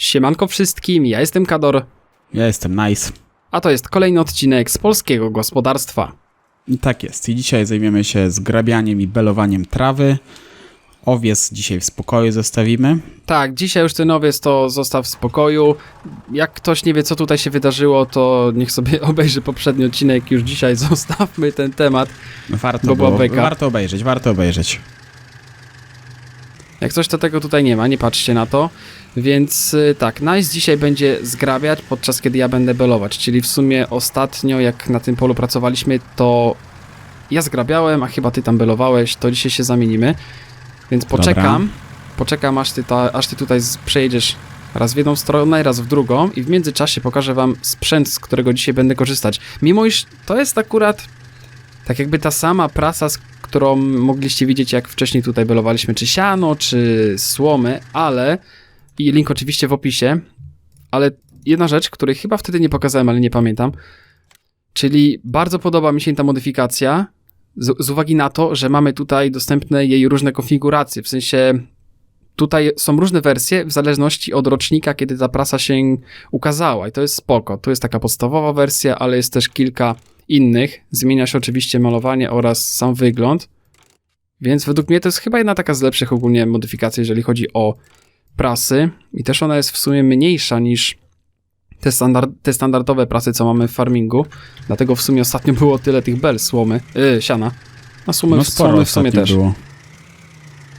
Siemanko wszystkim, ja jestem Kador, Ja jestem Nice. a to jest kolejny odcinek z polskiego gospodarstwa. Tak jest. I dzisiaj zajmiemy się zgrabianiem i belowaniem trawy. Owiec dzisiaj w spokoju zostawimy. Tak, dzisiaj już ten owiec to zostaw w spokoju. Jak ktoś nie wie, co tutaj się wydarzyło, to niech sobie obejrzy poprzedni odcinek. Już dzisiaj zostawmy ten temat. Warto, Bo było, warto obejrzeć, warto obejrzeć. Jak coś, to tego tutaj nie ma, nie patrzcie na to. Więc y, tak, Nice dzisiaj będzie zgrabiać, podczas kiedy ja będę belować. Czyli w sumie ostatnio, jak na tym polu pracowaliśmy, to ja zgrabiałem, a chyba ty tam belowałeś, to dzisiaj się zamienimy. Więc poczekam, poczekam aż ty, ta, aż ty tutaj przejedziesz raz w jedną stronę, raz w drugą i w międzyczasie pokażę wam sprzęt, z którego dzisiaj będę korzystać. Mimo iż to jest akurat tak jakby ta sama prasa, z którą mogliście widzieć, jak wcześniej tutaj belowaliśmy, czy siano, czy słomy, ale i link oczywiście w opisie, ale jedna rzecz, której chyba wtedy nie pokazałem, ale nie pamiętam, czyli bardzo podoba mi się ta modyfikacja z, z uwagi na to, że mamy tutaj dostępne jej różne konfiguracje, w sensie tutaj są różne wersje w zależności od rocznika, kiedy ta prasa się ukazała i to jest spoko. Tu jest taka podstawowa wersja, ale jest też kilka innych. Zmienia się oczywiście malowanie oraz sam wygląd. Więc według mnie to jest chyba jedna taka z lepszych ogólnie modyfikacji, jeżeli chodzi o prasy. I też ona jest w sumie mniejsza niż te, standard, te standardowe prasy, co mamy w farmingu. Dlatego w sumie ostatnio było tyle tych bel, słomy, yy, siana. A słomy, No w- sporo słomy w sumie też. było.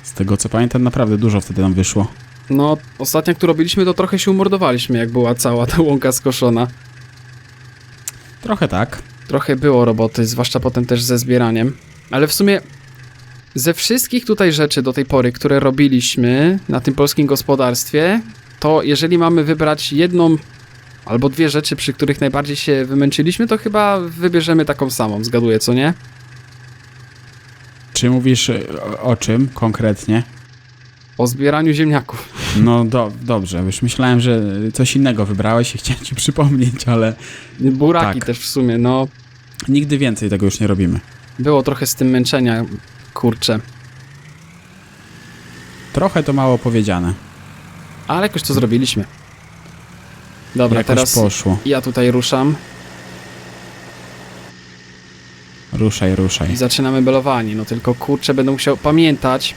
Z tego co pamiętam, naprawdę dużo wtedy nam wyszło. No, ostatnio, tu robiliśmy, to trochę się umordowaliśmy, jak była cała ta łąka skoszona. Trochę tak. Trochę było roboty, zwłaszcza potem też ze zbieraniem. Ale w sumie ze wszystkich tutaj rzeczy do tej pory, które robiliśmy na tym polskim gospodarstwie, to jeżeli mamy wybrać jedną albo dwie rzeczy, przy których najbardziej się wymęczyliśmy, to chyba wybierzemy taką samą, zgaduję, co nie? Czy mówisz e, o, o czym konkretnie? O zbieraniu ziemniaków. No do, dobrze, już myślałem, że coś innego wybrałeś i chciałem ci przypomnieć, ale Buraki Tak. też w sumie, no. Nigdy więcej tego już nie robimy. Było trochę z tym męczenia, kurczę. Trochę to mało powiedziane. Ale jakoś to zrobiliśmy. Dobra, Jakoś teraz poszło. ja tutaj ruszam. Ruszaj, ruszaj. I zaczynamy belowanie. No tylko kurczę, będę musiał pamiętać,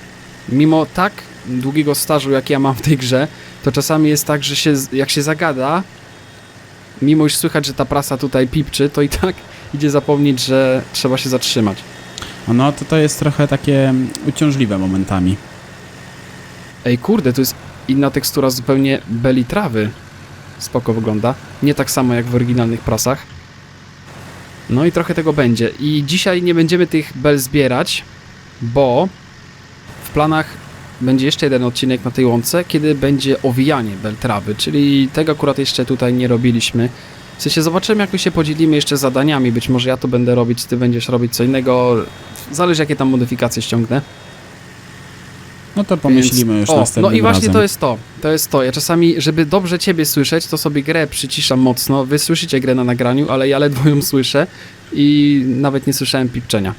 mimo tak długiego stażu, jak ja mam w tej grze, to czasami jest tak, że się, jak się zagada, mimo iż słychać, że ta prasa tutaj pipczy, to i tak idzie zapomnieć, że trzeba się zatrzymać. No to to jest trochę takie uciążliwe momentami. Ej, kurde, to jest inna tekstura zupełnie beli trawy. Spoko wygląda. Nie tak samo jak w oryginalnych prasach. No i trochę tego będzie. I dzisiaj nie będziemy tych bel zbierać, bo w planach będzie jeszcze jeden odcinek na tej łące, kiedy będzie owijanie bel trawy, czyli tego akurat jeszcze tutaj nie robiliśmy. W sensie zobaczymy, jak my się podzielimy jeszcze zadaniami. Być może ja to będę robić, ty będziesz robić co innego. Zależy, jakie tam modyfikacje ściągnę. No to pomyślimy Więc- już o, następnym No i właśnie razem. to jest to. To jest to. Ja czasami, żeby dobrze ciebie słyszeć, to sobie grę przyciszam mocno. Wy słyszycie grę na nagraniu, ale ja ledwo ją słyszę i nawet nie słyszałem pipczenia.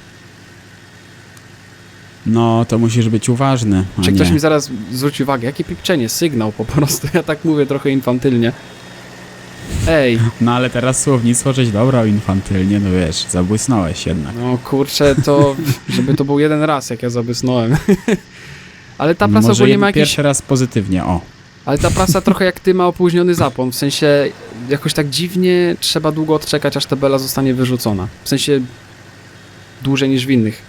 No to musisz być uważny. Czy nie. ktoś mi zaraz zwróci uwagę, jakie pipczenie? Sygnał po prostu. Ja tak mówię trochę infantylnie. Ej, No ale teraz słownictwo żeś dobrał infantylnie, no wiesz, zabłysnąłeś jednak. no kurczę, to żeby to był jeden raz, jak ja zabysnąłem. Ale ta prasa Może ogólnie ma jakiś pierwszy raz pozytywnie, o. Ale ta prasa trochę jak ty ma opóźniony zapłon, w sensie jakoś tak dziwnie trzeba długo odczekać, aż ta bela zostanie wyrzucona. W sensie dłużej niż w innych.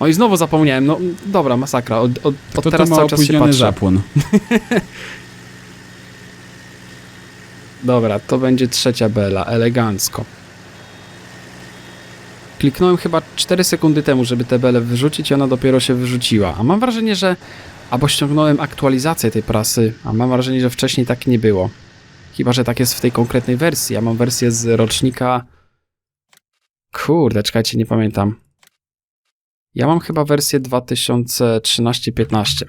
No i znowu zapomniałem, no dobra, masakra, od, od, od teraz cały czas się opóźniony patrzę. zapłon. Dobra, to będzie trzecia bela, elegancko. Kliknąłem chyba 4 sekundy temu, żeby tę belę wyrzucić i ona dopiero się wyrzuciła. A mam wrażenie, że... Albo ściągnąłem aktualizację tej prasy, a mam wrażenie, że wcześniej tak nie było. Chyba, że tak jest w tej konkretnej wersji. Ja mam wersję z rocznika... Kurde, czekajcie, nie pamiętam. Ja mam chyba wersję 2013-15.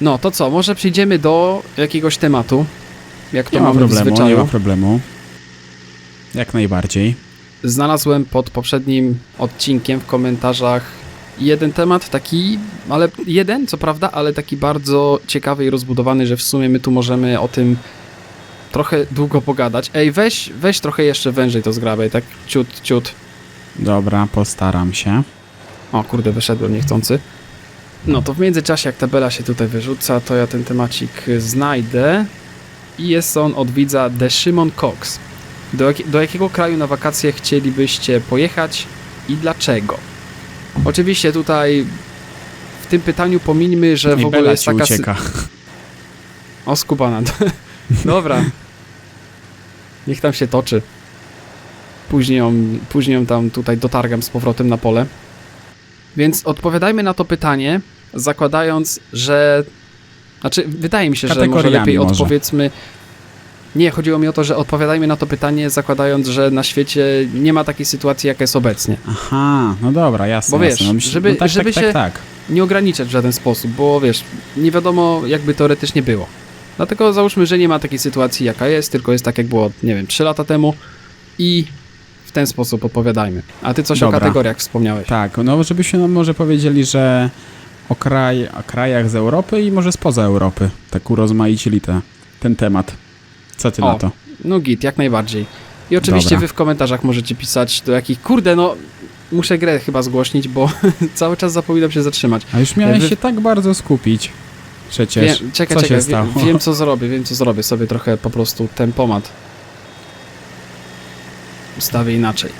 No, to co? Może przejdziemy do jakiegoś tematu? Jak to Nie ma problemu, nie ma problemu. Jak najbardziej. Znalazłem pod poprzednim odcinkiem w komentarzach jeden temat, taki, ale jeden, co prawda, ale taki bardzo ciekawy i rozbudowany, że w sumie my tu możemy o tym trochę długo pogadać. Ej, weź, weź trochę jeszcze wężej to zgrabiaj, tak ciut, ciut. Dobra, postaram się. O kurde, wyszedłem niechcący. No to w międzyczasie, jak tabela się tutaj wyrzuca, to ja ten temacik znajdę. I jest on od widza The Shimon Cox. Do, jak, do jakiego kraju na wakacje chcielibyście pojechać i dlaczego? Oczywiście tutaj w tym pytaniu pomińmy, że w ogóle Bela jest taka... ucieka. O, skubana. Dobra. Niech tam się toczy. Później ją, później ją tam tutaj dotargam z powrotem na pole. Więc odpowiadajmy na to pytanie, zakładając, że... Znaczy, wydaje mi się, że może lepiej może. odpowiedzmy... Nie, chodziło mi o to, że odpowiadajmy na to pytanie, zakładając, że na świecie nie ma takiej sytuacji, jaka jest obecnie. Aha, no dobra, jasne. Bo wiesz, jasne. No, żeby- no tak, żeby tak, się- tak, tak. nie ograniczać w żaden sposób, bo wiesz, nie wiadomo jakby teoretycznie było. Dlatego załóżmy, że nie ma takiej sytuacji jaka jest, tylko jest tak jak było, nie wiem, 3 lata temu i w ten sposób opowiadajmy. A ty coś Dobra. o kategoriach wspomniałeś. Tak, no żebyśmy nam może powiedzieli, że o, kraj, o krajach z Europy i może spoza Europy. Tak urozmaicili te, ten temat. Co ty O. na to? No git, jak najbardziej. I oczywiście Dobra. wy w komentarzach możecie pisać do jakich, kurde no, muszę grę chyba zgłośnić, bo cały czas zapominam się zatrzymać. A już miałeś Wy- się tak bardzo skupić. Przecież. Wiem, czekaj, co czekaj, się stało? Wiem, wiem co zrobię, wiem co zrobię, sobie trochę po prostu tempomat ustawię inaczej.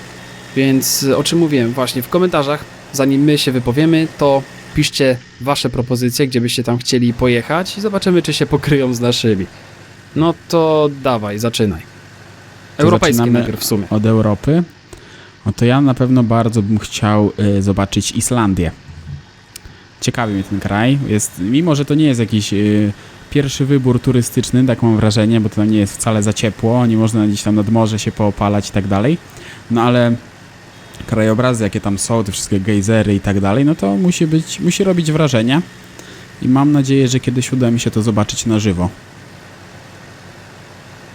Więc y, o czym mówiłem właśnie w komentarzach, zanim my się wypowiemy, to piszcie wasze propozycje, gdzie byście tam chcieli pojechać i zobaczymy, czy się pokryją z naszymi. No to dawaj, zaczynaj. Zaczynamy najpierw w sumie. Od Europy. No to ja na pewno bardzo bym chciał y, zobaczyć Islandię. Ciekawi mnie ten kraj. Jest, mimo, że to nie jest jakiś y, pierwszy wybór turystyczny, tak mam wrażenie, bo to nie jest wcale za ciepło, nie można gdzieś tam nad morze się poopalać i tak dalej. No ale krajobrazy, jakie tam są, te wszystkie gejzery i tak dalej, no to musi być, musi robić wrażenie. I mam nadzieję, że kiedyś uda mi się to zobaczyć na żywo.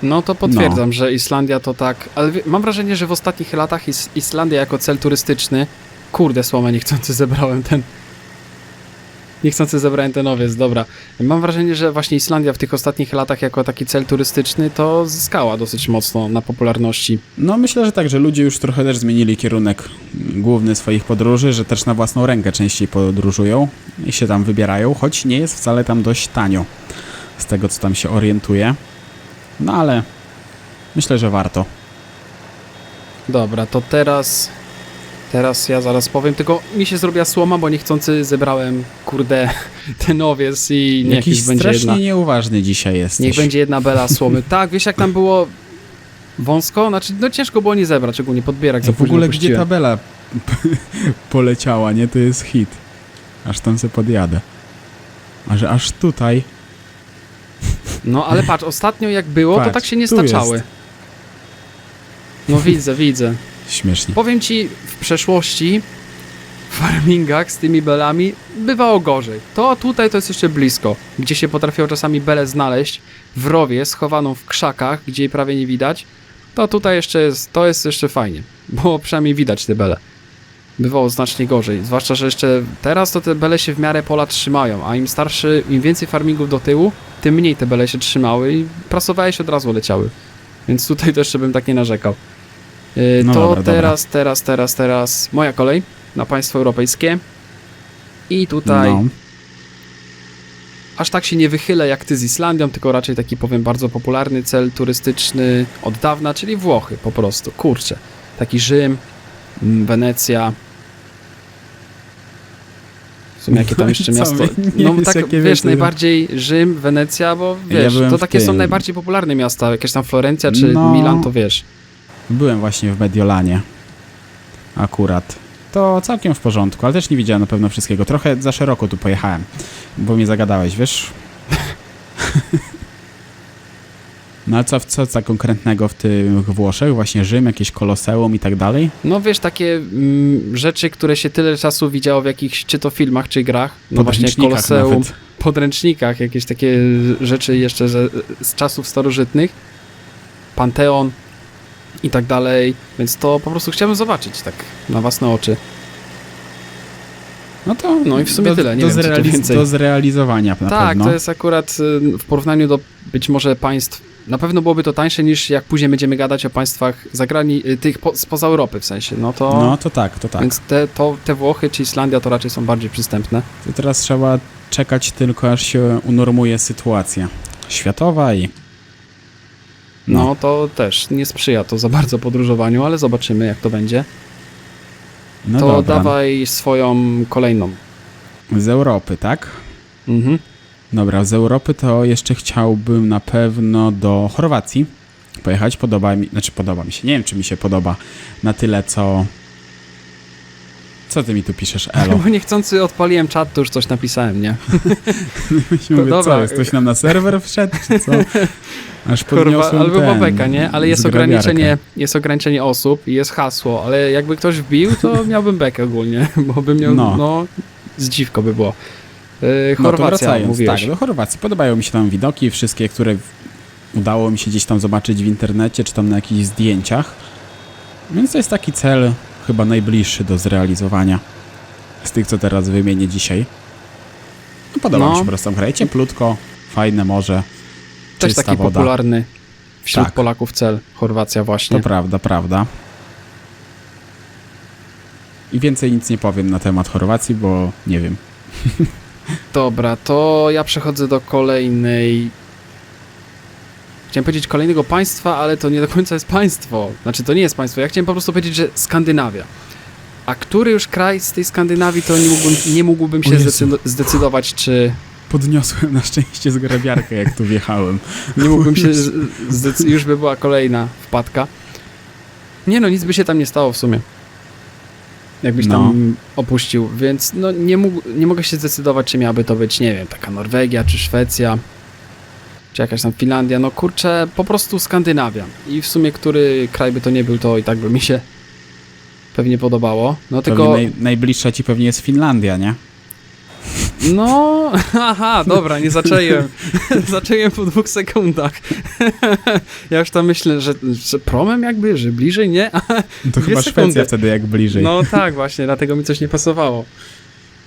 No to potwierdzam, że Islandia to tak, ale mam wrażenie, że w ostatnich latach Is Islandia jako cel turystyczny, kurde słomę, niechcący zebrałem ten, niechcący zebrałem ten owiec, dobra. Mam wrażenie, że właśnie Islandia w tych ostatnich latach jako taki cel turystyczny to zyskała dosyć mocno na popularności. No myślę, że tak, że ludzie już trochę też zmienili kierunek główny swoich podróży, że też na własną rękę częściej podróżują i się tam wybierają, choć nie jest wcale tam dość tanio z tego, co tam się orientuje. No ale myślę, że warto. Dobra, to teraz, teraz ja zaraz powiem, tylko mi się zrobiła słoma, bo niechcący zebrałem, kurde, ten owiec i niech Jakiś będzie strasznie jedna. nieuważny dzisiaj jesteś. Niech będzie jedna bela słomy. Tak, wiesz jak tam było wąsko? Znaczy, no ciężko było nie zebrać, ogólnie podbierak za w ogóle gdzie puściłem. tabela poleciała, nie? To jest hit. Aż tam se podjadę. A że aż tutaj... No ale patrz, ostatnio jak było, to Patrz, tak się nie staczały. jest. No widzę, widzę. Śmiesznie. Powiem ci, w przeszłości w farmingach z tymi belami bywało gorzej. To tutaj to jest jeszcze blisko, gdzie się potrafiło czasami belę znaleźć w rowie, schowaną w krzakach, gdzie jej prawie nie widać. To tutaj jeszcze jest, to jest jeszcze fajnie, bo przynajmniej widać te bele. Bywało znacznie gorzej, zwłaszcza, że jeszcze teraz to te bele się w miarę pola trzymają, a im starszy, im więcej farmingów do tyłu, tym mniej te bele się trzymały i prasowałeś od razu leciały. Więc tutaj to jeszcze bym tak nie narzekał. Yy, No to dobra, dobra. teraz, teraz, teraz, teraz moja kolej na państwo europejskie. I tutaj No. aż tak się nie wychylę jak ty z Islandią, tylko raczej taki powiem bardzo popularny cel turystyczny od dawna, czyli Włochy po prostu. Kurczę. Taki Rzym, mm, Wenecja. W sumie jakie tam jeszcze miasto. No tak wiesz, najbardziej Rzym, Wenecja, bo Ja wiesz, byłem to takie są najbardziej popularne miasta, jakieś tam Florencja czy No. Milan, to wiesz. Byłem właśnie w Mediolanie. Akurat. To całkiem w porządku, ale też nie widziałem na pewno wszystkiego. Trochę za szeroko tu pojechałem, bo mnie zagadałeś, wiesz? No ale co, co za konkretnego w tych Włoszech? Właśnie Rzym, jakieś koloseum i tak dalej? No wiesz, takie mm, rzeczy, które się tyle czasu widziało w jakichś, czy to filmach, czy grach. No właśnie Koloseum, nawet. podręcznikach, jakieś takie rzeczy jeszcze że, z czasów starożytnych. Panteon i tak dalej. Więc to po prostu chciałbym zobaczyć tak na własne oczy. No to No i w sumie do, tyle, nie do, wiem, zrealiz- więcej. do zrealizowania na tak, pewno. to jest akurat y, w porównaniu do być może państw, na pewno byłoby to tańsze niż jak później będziemy gadać o państwach zagrani, y, tych po, spoza Europy w sensie, no to... No to tak, to tak. Więc te, to, te Włochy czy Islandia to raczej są bardziej przystępne. To teraz trzeba czekać tylko, aż się unormuje sytuacja światowa i... No. to też nie sprzyja to za bardzo podróżowaniu, ale zobaczymy jak to będzie. no to dobra. dawaj swoją kolejną. Z Europy, tak? Mhm. Dobra, z Europy to jeszcze chciałbym na pewno do Chorwacji pojechać. Podoba mi, znaczy podoba mi się, nie wiem czy mi się podoba na tyle, co... Co ty mi tu piszesz, Elo? Bo niechcący odpaliłem czat, to już coś napisałem, nie? Mówię, dobra. co, jest ktoś nam na serwer wszedł, czy co? Aż Kurwa, albo ten, beka, nie? Ale jest zgrabiarkę. ograniczenie, jest ograniczenie osób i jest hasło, ale jakby ktoś wbił, to miałbym bekę ogólnie, bo bym miał, No. no, zdziwko by było. Yy, No to Chorwacja, wracając, mówiłeś. tak, do Chorwacji. Podobają mi się tam widoki, wszystkie, które udało mi się gdzieś tam zobaczyć w internecie, czy tam na jakichś zdjęciach. Więc to jest taki cel chyba najbliższy do zrealizowania z tych, co teraz wymienię dzisiaj. No, podoba No. mi się po prostu tam kraj. Cieplutko, fajne morze, Też taki woda. popularny wśród Tak. Polaków cel, Chorwacja właśnie. To prawda, prawda. I więcej nic nie powiem na temat Chorwacji, bo nie wiem. Dobra, to ja przechodzę do kolejnej. Chciałem powiedzieć kolejnego państwa, ale to nie do końca jest państwo. Znaczy, to nie jest państwo. Ja chciałem po prostu powiedzieć, że Skandynawia. A który już kraj z tej Skandynawii, to nie mógłbym, nie mógłbym się Jezu. zdecydo- zdecydować, czy. Podniosłem na szczęście zgrabiarkę, jak tu wjechałem. Nie mógłbym się. już by była kolejna wpadka. Nie no, nic by się tam nie stało w sumie. Jakbyś No. tam opuścił, więc no nie, mógł, nie mogę się zdecydować, czy miałaby to być, nie wiem, taka Norwegia, czy Szwecja, czy jakaś tam Finlandia, no kurczę, po prostu Skandynawia. I w sumie, który kraj by to nie był, to i tak by mi się pewnie podobało. No Tylko... tylko, Naj, najbliższa ci pewnie jest Finlandia, nie? no, aha, dobra, nie zaczęłem. zaczęłem po dwóch sekundach. ja już tam myślę, że, że promem jakby, że bliżej, nie? To Dwie chyba sekundy. Szwecja wtedy jak bliżej. No. No tak, właśnie, dlatego mi coś nie pasowało.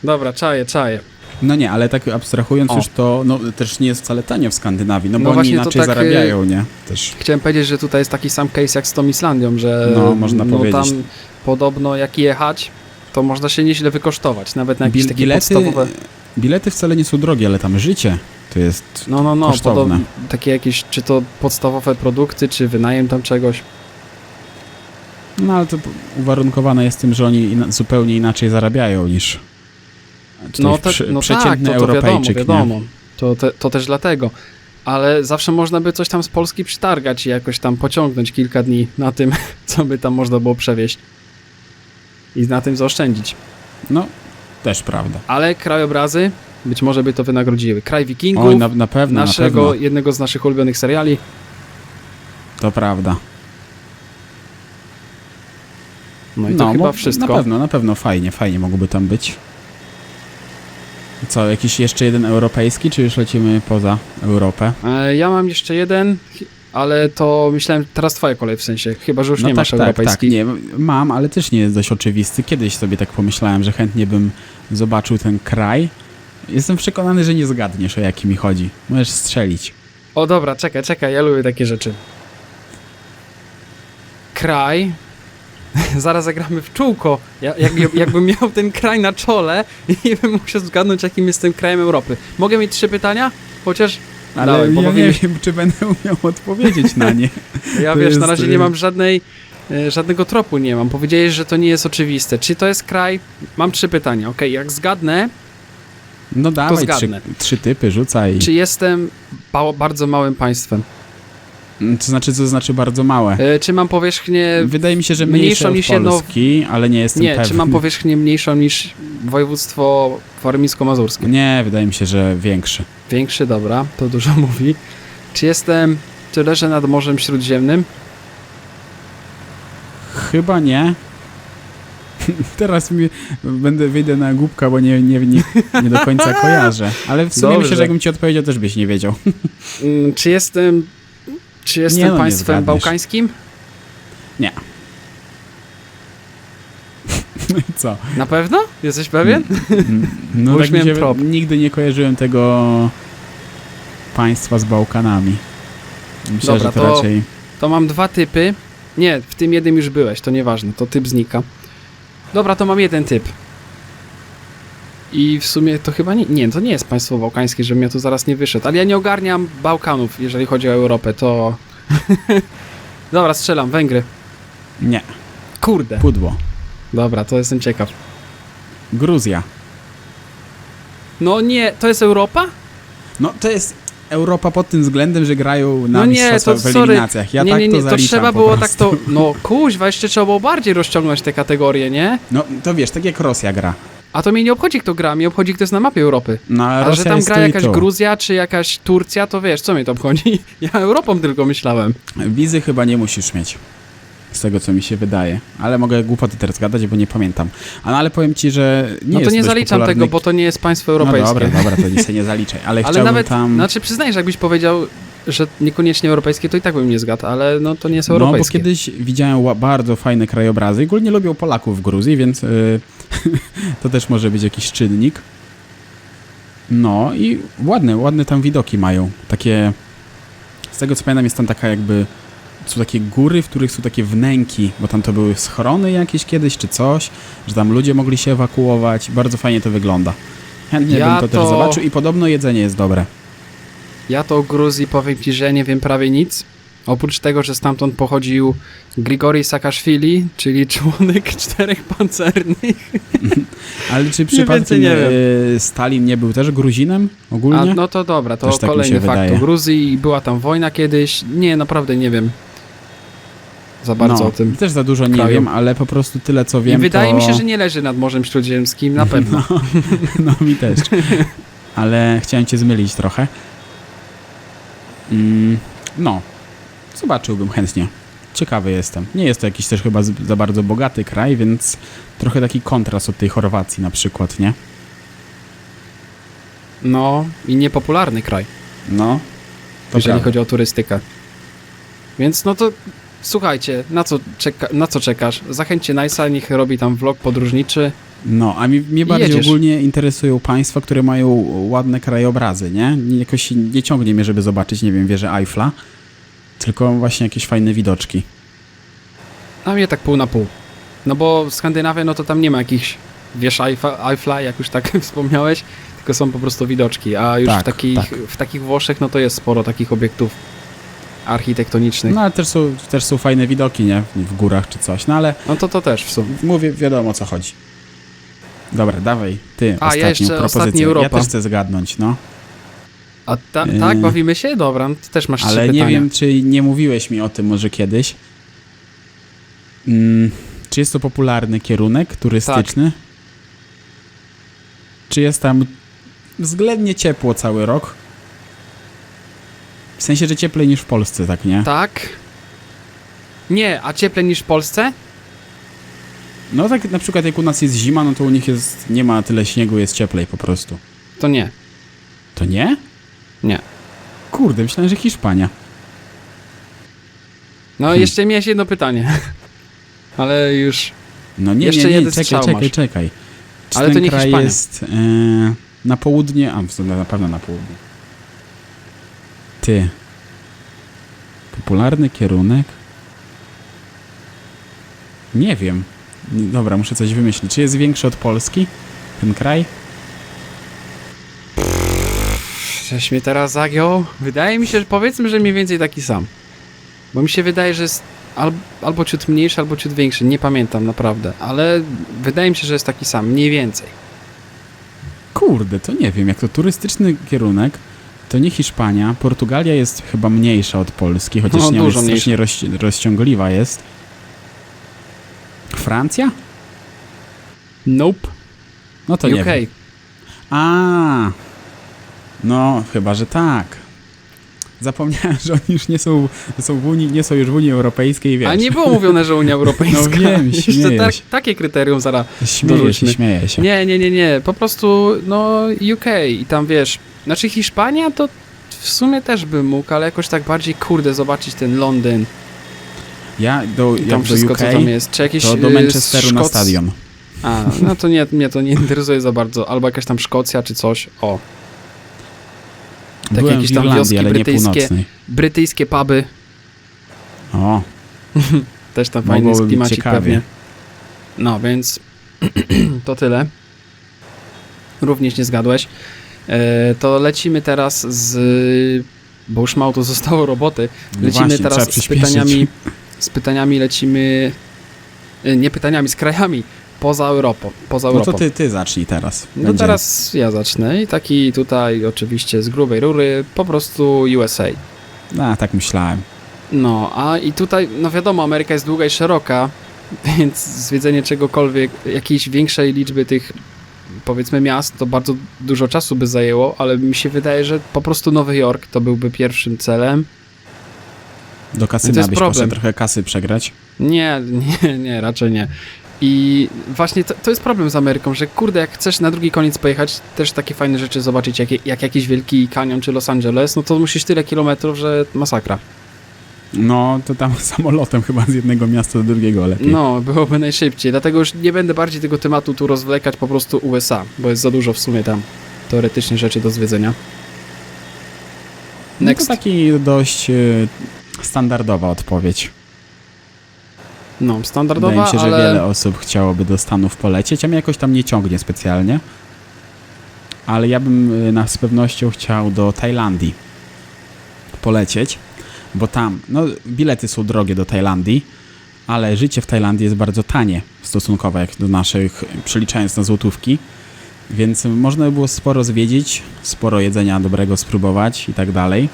Dobra, czaję, czaję. Nie, ale tak abstrahując O. już to no, też nie jest wcale tanio w Skandynawii, no, No bo oni inaczej tak, y, zarabiają, nie? Też. Chciałem powiedzieć, że tutaj jest taki sam case jak z tą Islandią, że No, można powiedzieć. tam podobno jak jechać, to można się nieźle wykosztować, nawet na jakieś Bil- takie bilety, podstawowe... bilety wcale nie są drogie, ale tam życie to jest... No, no, no, podobno, takie jakieś, czy to podstawowe produkty, czy wynajem tam czegoś. No ale to uwarunkowane jest tym, że oni ina- zupełnie inaczej zarabiają niż No, przy, no tak, no to wiadomo, Europejczyk, wiadomo. To, te, to też dlatego. Ale zawsze można by coś tam z Polski przytargać i jakoś tam pociągnąć kilka dni na tym, co by tam można było przewieźć. I na tym zaoszczędzić. No, też prawda. Ale krajobrazy być może by to wynagrodziły. Kraj wikingów, Oj, na, na pewno, naszego, na pewno. jednego z naszych ulubionych seriali. To prawda. No i to chyba wszystko. Na pewno, na pewno fajnie, fajnie mogłoby tam być. Co, jakiś jeszcze jeden europejski, czy już lecimy poza Europę? E, ja mam jeszcze jeden, ale to myślałem, teraz twoja kolej w sensie, chyba że już no nie tak, masz tak, europejskich. tak, nie, mam, ale też nie jest dość oczywisty. Kiedyś sobie tak pomyślałem, że chętnie bym zobaczył ten kraj. Jestem przekonany, że nie zgadniesz, o jaki mi chodzi. Możesz strzelić. O dobra, czekaj, czekaj, ja lubię takie rzeczy. Kraj. Zaraz zagramy w czółko. Ja, jak, jakbym miał ten kraj na czole i bym musiał zgadnąć, jakim jest tym krajem Europy. Mogę mieć trzy pytania? Chociaż. Ale Dawaj, ja nie wiem, czy będę umiał odpowiedzieć na nie. Ja To wiesz, na jest, razie y- nie mam żadnej. e, Żadnego tropu nie mam. Powiedziałeś, że to nie jest oczywiste. Czy to jest kraj? Mam trzy pytania. Okej, jak zgadnę, No dawaj, trzy, zgadnę. trzy typy rzucaj. czy jestem ba- bardzo małym państwem? To znaczy, co znaczy bardzo małe. E, Czy mam powierzchnię Wydaje mi się, że mniejszą niż jedno- Polski, ale nie jestem Nie, pewny. czy mam powierzchnię mniejszą niż województwo warmińsko-mazurskie? Nie, wydaje mi się, że większy. Większy, dobra, to dużo mówi. Czy jestem, czy leżę nad Morzem Śródziemnym? Chyba nie. Teraz mi będę wyjdę na głupka, bo nie, nie, nie, nie do końca kojarzę. Ale w sumie Dobrze. myślę, że jakbym ci odpowiedział, też byś nie wiedział. Mm, Czy jestem, czy jestem Nie, no, nie państwem zgadniesz. bałkańskim? No No co? Na pewno? Jesteś pewien? Mm, No Bo tak mi się, nigdy nie kojarzyłem tego państwa z Bałkanami. Myślę, Dobra, to, to- raczej... To mam dwa typy. Nie, w tym jednym już byłeś, to nieważne, to typ znika. Dobra, to mam jeden typ. I w sumie to chyba nie, nie, to nie jest państwo bałkańskie, żebym ja tu zaraz nie wyszedł, ale ja nie ogarniam Bałkanów, jeżeli chodzi o Europę, to... Dobra, strzelam, Węgry. Nie, Kurde. pudło. Dobra, to jestem ciekaw. Gruzja. No nie, to jest Europa? No to jest Europa pod tym względem, że grają na No nie, mistrzostwach to w eliminacjach. Ja nie, tak nie, nie, to to, trzeba było tak to... No kuźwa, jeszcze trzeba było bardziej rozciągnąć te kategorie, nie? No to wiesz, tak jak Rosja gra. A to mnie nie obchodzi kto gra, mnie obchodzi kto jest na mapie Europy. No, a A Rosja że tam jest gra tu i jakaś tu. Gruzja czy jakaś Turcja, to wiesz, co mnie to obchodzi? Ja Europą tylko myślałem. Wizy chyba nie musisz mieć. Z tego, co mi się wydaje. Ale mogę głupoty teraz gadać, bo nie pamiętam. A, no, ale powiem ci, że nie No to jest nie dość zaliczam popularny... tego, bo to nie jest państwo europejskie. No dobra, dobra, to nic nie zaliczaj. Ale, ale chciałbym nawet, tam... znaczy przyznaj, że jakbyś powiedział, że niekoniecznie europejskie, to i tak bym nie zgadł, ale no to nie jest No, bo europejskie. kiedyś widziałem bardzo fajne krajobrazy. Ogólnie lubią Polaków w Gruzji, więc y, to też może być jakiś czynnik. No i ładne, ładne tam widoki mają. Takie, z tego co pamiętam jest tam taka jakby, są takie góry, w których są takie wnęki, bo tam to były schrony jakieś kiedyś czy coś, że tam ludzie mogli się ewakuować. Bardzo fajnie to wygląda. Chętnie Ja bym to, to- też zobaczył i podobno jedzenie jest dobre. Ja to o Gruzji powiem ci, że nie wiem prawie nic. Oprócz tego, że stamtąd pochodził Grigori Saakaszwili, czyli członek czterech pancernych. Ale czy przypadkiem nie wiem. y, Stalin nie był też Gruzinem ogólnie? A, no to dobra, to Też tak kolejny się fakt o Gruzji. i Była tam wojna kiedyś. Nie, naprawdę nie wiem za bardzo no, o tym. Też za dużo nie kraju. wiem, ale po prostu tyle co I wiem. wydaje to... mi się, że nie leży nad Morzem Śródziemskim, na pewno. No mi też. ale chciałem cię zmylić trochę. Mm, no, zobaczyłbym chętnie. Ciekawy jestem. Nie jest to jakiś też chyba za bardzo bogaty kraj, więc trochę taki kontrast od tej Chorwacji na przykład, nie? No i niepopularny kraj, No, to jeżeli prawda. chodzi o turystykę. Więc no to słuchajcie, na co, czeka, na co czekasz? Zachęćcie Nice'a, niech robi tam vlog podróżniczy. No, a mi, mnie bardziej jedziesz. ogólnie interesują państwa, które mają ładne krajobrazy, nie? Jakoś nie ciągnie mnie, żeby zobaczyć, nie wiem, wieżę Eiffla, tylko właśnie jakieś fajne widoczki. A mnie tak pół na pół. No bo Skandynawia, no to tam nie ma jakichś wież Eiffla jak już tak wspomniałeś, tylko są po prostu widoczki. A już Tak, w, takich, tak. w takich Włoszech, no to jest sporo takich obiektów architektonicznych. No ale też są, też są fajne widoki, nie? W górach czy coś, no ale No to to też w sumie. mówię, wiadomo o co chodzi. Dobra, dawaj, ty, A, ja jeszcze propozycję. ostatni Ja Europa. też chcę zgadnąć, no. A ta, Yy. tak, bawimy się? Dobra, no to też masz trzy Ale nie pytania. wiem, czy nie mówiłeś mi o tym może kiedyś. Mm, czy jest to popularny kierunek turystyczny? Tak. Czy jest tam względnie ciepło cały rok? W sensie, że cieplej niż w Polsce, tak nie? Tak. Nie, a cieplej niż w Polsce? No tak na przykład jak u nas jest zima, no to u nich jest, nie ma tyle śniegu, jest cieplej po prostu. To nie. To nie? Nie. Kurde, myślałem, że Hiszpania. No Hmm. jeszcze miałeś jedno pytanie. Ale już... No nie, Jeszcze nie, nie, czekaj, czekaj, masz. czekaj. Czy Ale to nie kraj Hiszpania. jest e, na południe? A, w sumie na pewno na południe. Ty. Popularny kierunek? Nie wiem. Dobra, muszę coś wymyślić. Czy jest większy od Polski? Ten kraj? Żeś mnie teraz zagiął. Wydaje mi się, że powiedzmy, że mniej więcej taki sam. Bo mi się wydaje, że jest al, albo ciut mniejszy, albo ciut większy. Nie pamiętam naprawdę. Ale wydaje mi się, że jest taki sam. Mniej więcej. Kurde, to nie wiem. Jak to turystyczny kierunek, to nie Hiszpania. Portugalia jest chyba mniejsza od Polski, chociaż No, nie jest strasznie roz, rozciągliwa jest. Francja? Nope. No to nie UK. wiem. A, no chyba, że tak. Zapomniałem, że oni już nie są, są w Unii, nie są już w Unii Europejskiej, wiesz. A nie było mówione, że Unia Europejska. No wiem, Jeszcze śmieję tak, takie kryterium zaraz. Śmieję się, śmieję się. Nie, nie, nie, nie. Po prostu, no, UK i tam wiesz. Znaczy Hiszpania to w sumie też bym mógł, ale jakoś tak bardziej, kurde, zobaczyć ten Londyn Ja do, i tam jak do wszystko, UK, co tam jest. Czy jakieś to do y, Manchesteru na Szkoc- stadion. A, no to nie, mnie to nie interesuje za bardzo. Albo jakaś tam Szkocja czy coś. O, Tak Byłem jakieś tam Irlandii, wioski brytyjskie. brytyjskie puby. O, Też tam fajny być klimacik pewnie. No, więc to tyle. Również nie zgadłeś. E, to lecimy teraz z... Bo już mało to zostało roboty. no Lecimy właśnie, trzeba teraz z pytaniami... Z pytaniami lecimy... e, Nie pytaniami, z krajami poza Europą. Poza No Europą. to ty, ty zacznij teraz. No Będzie- teraz ja zacznę i taki tutaj oczywiście z grubej rury, po prostu USA. A, tak myślałem. No, a i tutaj, no wiadomo, Ameryka jest długa i szeroka, więc zwiedzenie czegokolwiek, jakiejś większej liczby tych, powiedzmy, miast, to bardzo dużo czasu by zajęło, ale mi się wydaje, że po prostu Nowy Jork to byłby pierwszym celem. Do kasyna byś problem. poszedł trochę kasy przegrać. Nie, nie, nie, raczej nie. I właśnie to, to jest problem z Ameryką, że kurde, jak chcesz na drugi koniec pojechać, też takie fajne rzeczy zobaczyć, jak, jak jakiś wielki kanion czy Los Angeles, no to musisz tyle kilometrów, że masakra. No, to tam samolotem chyba z jednego miasta do drugiego lepiej. No, byłoby najszybciej. Dlatego już nie będę bardziej tego tematu tu rozwlekać, po prostu USA, bo jest za dużo w sumie tam teoretycznie rzeczy do zwiedzenia. No Next. to taki dość y, standardowa odpowiedź. No, standardowa, Wydaje mi się, że ale... wiele osób chciałoby do Stanów polecieć, a mnie jakoś tam nie ciągnie specjalnie. Ale ja bym y, na, z pewnością chciał do Tajlandii polecieć, bo tam, no bilety są drogie do Tajlandii, ale życie w Tajlandii jest bardzo tanie stosunkowo jak do naszych, przeliczając na złotówki, więc można by było sporo zwiedzić, sporo jedzenia dobrego spróbować i tak dalej.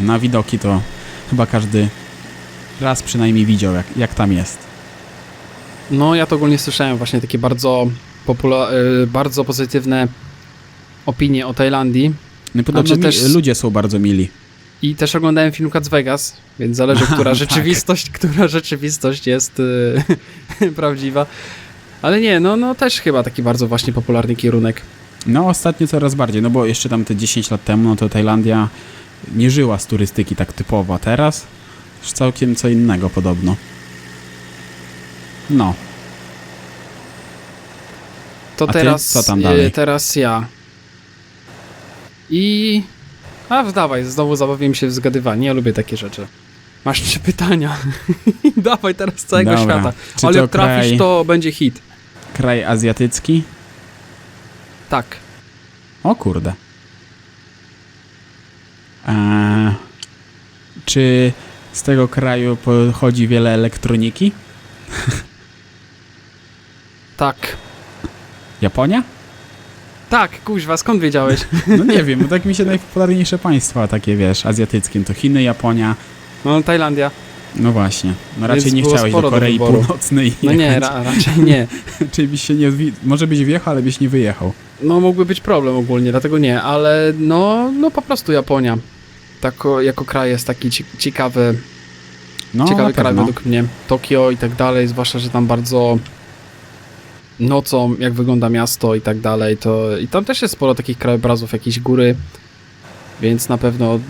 Na widoki to chyba każdy raz przynajmniej widział, jak, jak tam jest. No, ja to ogólnie słyszałem właśnie takie bardzo, popula- y, bardzo pozytywne opinie o Tajlandii No, podobno mi, też- ludzie są bardzo mili. i też oglądałem film Cats Vegas, więc zależy, która Tak. rzeczywistość, która rzeczywistość jest y, prawdziwa. Ale nie, no, no też chyba taki bardzo właśnie popularny kierunek. No ostatnio coraz bardziej, no bo jeszcze tam te 10 lat temu, no to Tajlandia nie żyła z turystyki tak typowo, a teraz już całkiem co innego podobno. No, To A ty? teraz, Co tam y, dalej? teraz ja. I... A dawaj, znowu zabawiłem się w zgadywanie, ja lubię takie rzeczy. Masz trzy pytania. dawaj teraz całego Dobra. świata. Czy Ale jak trafisz, kraj- to będzie hit. kraj azjatycki? Tak. O kurde. Eee, czy z tego kraju pochodzi wiele elektroniki? Tak. Japonia? Tak, kuźwa, skąd wiedziałeś? No nie wiem, no tak mi się najpopularniejsze państwa takie, wiesz, azjatyckie, to Chiny, Japonia, No, Tajlandia. No właśnie. No Więc raczej nie było chciałeś do do Korei wyboru. Północnej No nie, jechać. ra, raczej nie. Czyli byś się nie... Może byś wjechał, ale byś nie wyjechał. No, mógłby być problem ogólnie, dlatego nie, ale no, no po prostu Japonia. Tako, jako kraj jest taki ci- ciekawy, No, ciekawy kraj według mnie. Tokio i tak dalej, zwłaszcza, że tam bardzo nocą, jak wygląda miasto i tak dalej, to i tam też jest sporo takich krajobrazów, jakieś góry, więc na pewno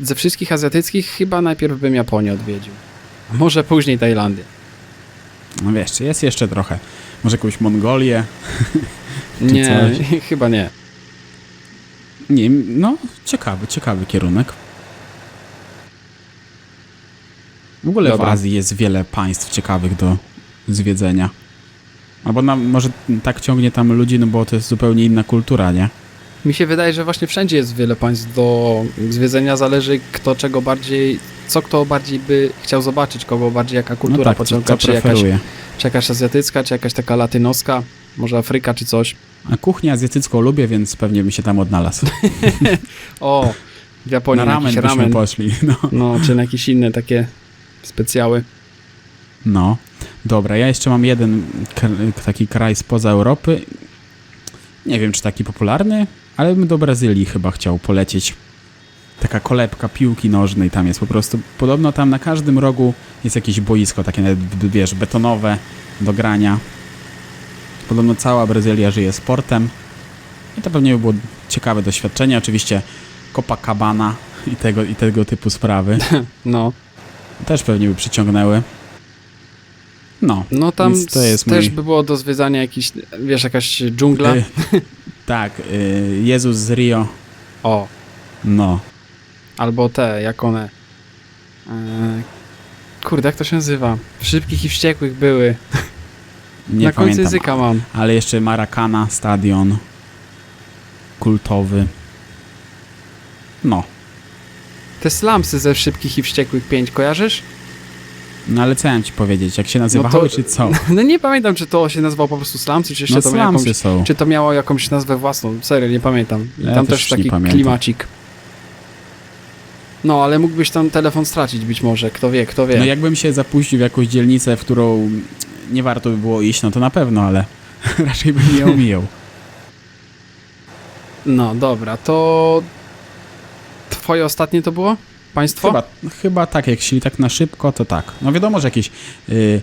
ze wszystkich azjatyckich chyba najpierw bym Japonię odwiedził. A może później Tajlandię. No wiesz, jest jeszcze trochę. Może jakąś Mongolię? Nie, coś? chyba nie. Nie, no ciekawy, ciekawy kierunek. W ogóle Dobra. w Azji jest wiele państw ciekawych do zwiedzenia. Albo nam, może tak ciągnie tam ludzi, no bo to jest zupełnie inna kultura, nie? Mi się wydaje, że właśnie wszędzie jest wiele państw do zwiedzenia, zależy kto czego bardziej, co kto bardziej by chciał zobaczyć, kogo bardziej jaka kultura no tak, pociąga, czy, jakaś, czy jakaś azjatycka, czy jakaś taka latynoska, może Afryka, czy coś. A kuchnię azjatycką lubię, więc pewnie bym się tam odnalazł. O, w Japonii Na na ramen byśmy ramen, poszli, no. no, czy na jakieś inne takie specjały. No, dobra, ja jeszcze mam jeden taki kraj spoza Europy. Nie wiem, czy taki popularny, ale bym do Brazylii chyba chciał polecieć. Taka kolebka piłki nożnej tam jest po prostu. Podobno tam na każdym rogu jest jakieś boisko, takie nawet, wiesz, betonowe do grania. Podobno cała Brazylia żyje sportem. I to pewnie by było ciekawe doświadczenie. Oczywiście Copacabana i tego, i tego typu sprawy No, też pewnie by przyciągnęły. No, No tam to jest też mój- by było do zwiedzania jakiś, wiesz, jakaś dżungla. Y, tak, y, Jezus z Rio. O, No. albo te, jak one. E, kurde, jak to się nazywa? Szybkich i wściekłych były. Nie Na końcu pamiętam. języka mam. Ale jeszcze Maracana, stadion kultowy. No. Te slamsy ze szybkich i wściekłych 5, kojarzysz? No ale co ja mam ci powiedzieć? Jak się nazywały, No to- czy co? No nie pamiętam, czy to się nazywało po prostu slamsy, czy jeszcze No to miało jakąś, są. Czy to miało jakąś nazwę własną? Serio, nie pamiętam. Ja tam też też taki klimacik. No, ale mógłbyś tam telefon stracić być może, kto wie, kto wie. No jakbym się zapuścił w jakąś dzielnicę, w którą nie warto by było iść, no to na pewno, ale raczej bym nie omijał. No, dobra, to... Twoje ostatnie to było? Państwo? Chyba, chyba tak, jak szli tak na szybko, to tak. No wiadomo, że jakieś... y,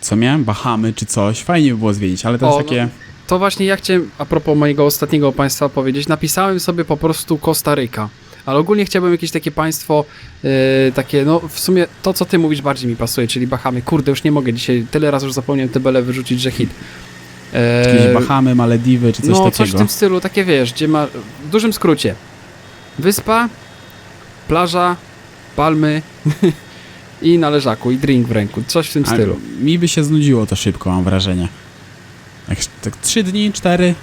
co miałem? Bahamy czy coś. Fajnie by było zwiedzić, ale to O, jest takie... To właśnie ja chciałem, a propos mojego ostatniego państwa powiedzieć, napisałem sobie po prostu Kostaryka. Ale ogólnie chciałbym jakieś takie państwo, yy, takie, no w sumie to, co ty mówisz, bardziej mi pasuje, czyli Bahamy. Kurde, już nie mogę dzisiaj, tyle razy już zapomniałem te bele wyrzucić, że hit. Eee, Jakieś Bahamy, Malediwy czy coś no, takiego. coś w tym stylu, takie wiesz, gdzie ma, w dużym skrócie, wyspa, plaża, palmy i na leżaku, i drink w ręku, coś w tym A stylu. Mi by się znudziło to szybko, mam wrażenie. Jak tak trzy dni, cztery,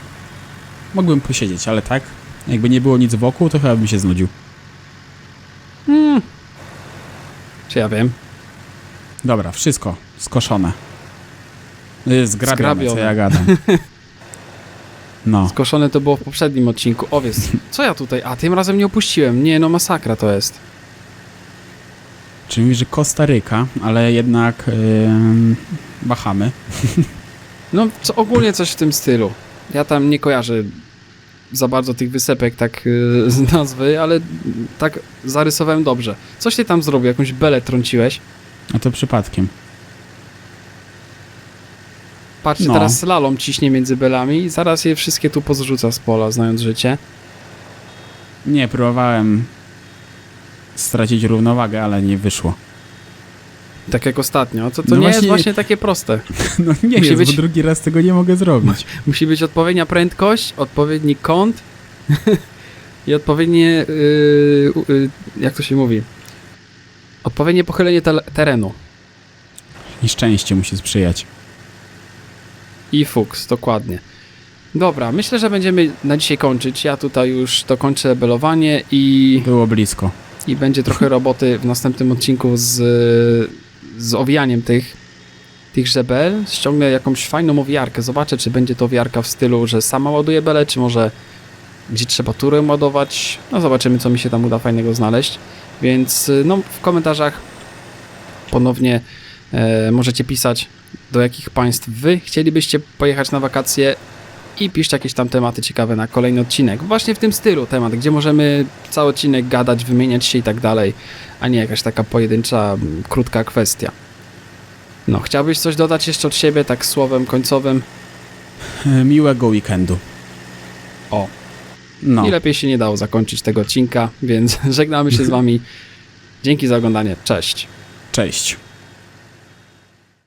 mógłbym posiedzieć, ale tak, jakby nie było nic wokół, to chyba bym się znudził. Hmm. Czy ja wiem? Dobra, wszystko skoszone. Zgrabione, Zgrabione. co ja gadam. No, Skoszone to było w poprzednim odcinku. Owiec, co ja tutaj? A, tym razem nie opuściłem. Nie, no masakra to jest. czyli mówisz, że Kostaryka, ale jednak yy, Bahamy. No, co, ogólnie coś w tym stylu. Ja tam nie kojarzę za bardzo tych wysepek tak yy, z nazwy, ale tak zarysowałem dobrze. Coś ty tam zrobił? Jakąś belę trąciłeś? A to przypadkiem. Patrzcie, No. teraz slalom ciśnie między belami i zaraz je wszystkie tu pozrzuca z pola, znając życie. Nie, próbowałem stracić równowagę, ale nie wyszło. Tak jak ostatnio. To, to No nie jest właśnie- właśnie takie proste. No nie Musi jest, być- bo drugi raz tego nie mogę zrobić. Musi być odpowiednia prędkość, odpowiedni kąt i odpowiednie, yy, yy, jak to się mówi, odpowiednie pochylenie terenu. I szczęście musi sprzyjać. I fuks, dokładnie. Dobra, myślę, że będziemy na dzisiaj kończyć. Ja tutaj już dokończę belowanie i, Było blisko. i będzie trochę roboty w następnym odcinku z, z owijaniem tych, tych żebel. Ściągnę jakąś fajną owijarkę. Zobaczę, czy będzie to owijarka w stylu, że sama ładuję belę, czy może gdzie trzeba turę ładować. No zobaczymy, co mi się tam uda fajnego znaleźć. Więc y, no, w komentarzach ponownie e, możecie pisać, do jakich państw wy chcielibyście pojechać na wakacje i piszcie jakieś tam tematy ciekawe na kolejny odcinek. Właśnie w tym stylu temat, gdzie możemy cały odcinek gadać, wymieniać się i tak dalej, a nie jakaś taka pojedyncza, krótka kwestia. No, chciałbyś coś dodać jeszcze od siebie, tak słowem końcowym? E, Miłego weekendu. O, No, I lepiej się nie dało zakończyć tego odcinka, więc żegnamy się z wami. Dzięki za oglądanie. Cześć. cześć.